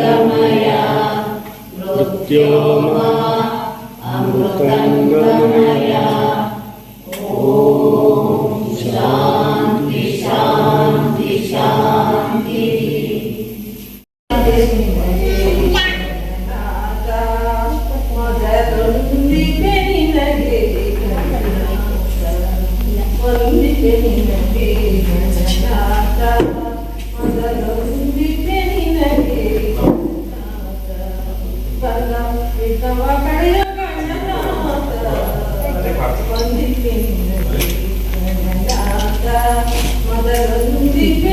गमया मृत्यो मा अमृतं गमया ॐ शान्ति शान्ति ಸಾಧಿಸಿದ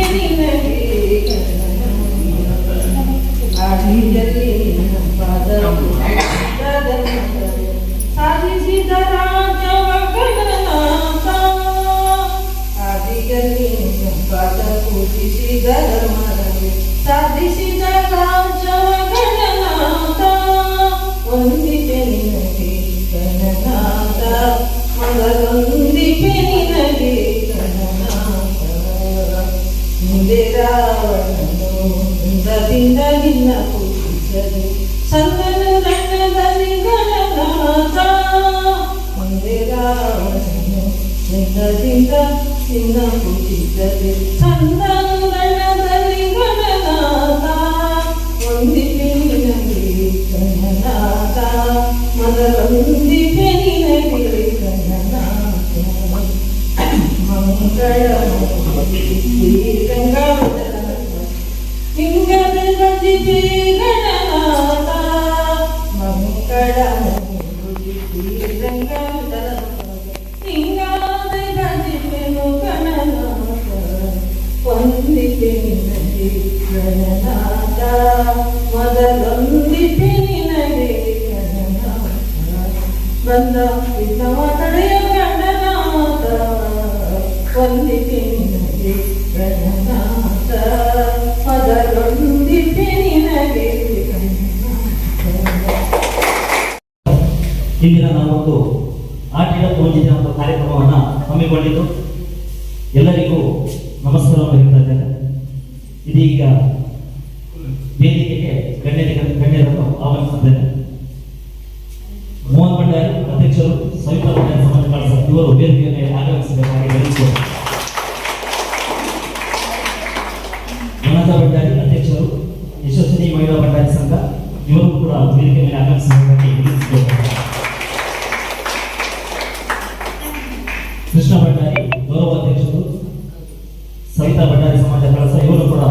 పొందిరా దింద నిన్న పూజించదు సందన రంగదని గణనాథ పొందిరా నిన్న దింద నిన్న పూజించదు సందన రంగదని గణనాథ పొంది పెనిన గణనాథ మదలుంది పెనిన గణనాథ మంగళము ಮಂಗಳಮೂರ್ತಿ ಶ್ರೀರಂಗವದನ ಲಿಂಗದ ಗತಿ ಗಣನಾಥ ಮಂಗಳಮೂರ್ತಿ ಶ್ರೀರಂಗವದನ ಲಿಂಗದ ಗತಿಪೆನು ಗಣನಾಥ ವಂದಿತೆ ನಿನಗೆ ಗಣನಾಥ ಮೊದಲೊಂದಿತೆ ನಿನಗೆ ಗಣನಾಥ ಬಂದ ವಿಧವ ತಡೆಯ ಗಣನಾಥ ವಂದಿತೆ ಇಂದಿನ ನಾವೊಂದು ಆಟಿನ ಪೂಜಿತ ಒಂದು ಕಾರ್ಯಕ್ರಮವನ್ನು ಹಮ್ಮಿಕೊಂಡಿದ್ದು ಎಲ್ಲರಿಗೂ ನಮಸ್ಕಾರವನ್ನು ಹೇಳ್ತಾ ಇದ್ದೇನೆ. ಇದೀಗ ವೇದಿಕೆಗೆ ಗಣ್ಯರಿಗೆ ಗಣ್ಯರನ್ನು ಆಹ್ವಾನಿಸಿದ್ದೇನೆ. ಮೋಹನ್ ಭಂಡಾರಿ ಅಧ್ಯಕ್ಷರು ಸವಿತಾ ಭಂಡಾರಿ ಇವರು ವೇದಿಕೆಯ ಮೇಲೆ ಆಗಮಿಸಬೇಕಾಗಿ ಸವಿತಾ ಭಂಡಾರಿ ಸಮಾಜ ಕಳಸ, ಇವರು ಕೂಡ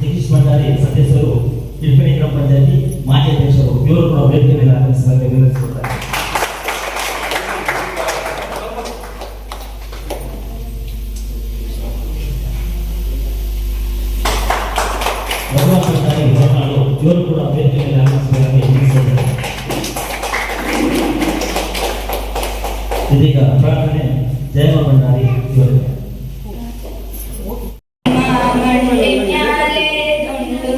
ಜಗದೀಶ್ ಭಂಡಾರಿ ಸದಸ್ಯರು ತಿರುಪತಿ ಗ್ರಾಮ ಪಂಚಾಯತಿ ಮಾಜಿ ಅಧ್ಯಕ್ಷರು, ಇವರು ಕೂಡ ವೇದಿಕೆ ವಿನಂತಿಸುತ್ತಾರೆ ಇದೀಗ ಪ್ರಾರ್ಥನೆ ಜಯಮ ಭಂಡಾರಿ ಇವರು ಮಂಡಿಮ್ಯಾಲೆ ದುಂಡು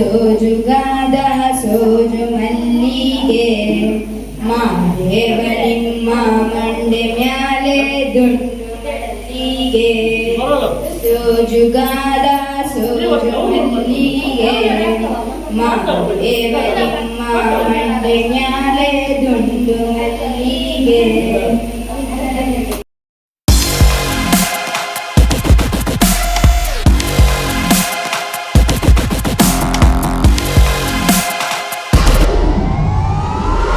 ಸೋಜುಗಾದ ಸೋಜು ಮಲ್ಲಿಗೆ ಮಾದೇವ ನಿಮ್ಮ ಮಂಡೆ ಮ್ಯಾಲೆ ದುಂಡು ಮಲ್ಲಿಗೆ ಸೋಜುಗಾದ ಸೋಜು ಮಲ್ಲಿಗೆ ಮಾದೇವ ನಿಮ್ಮ ಮಂಡೆ ಮ್ಯಾಲೆ ದುಂಡು ಮಲ್ಲಿಗೆ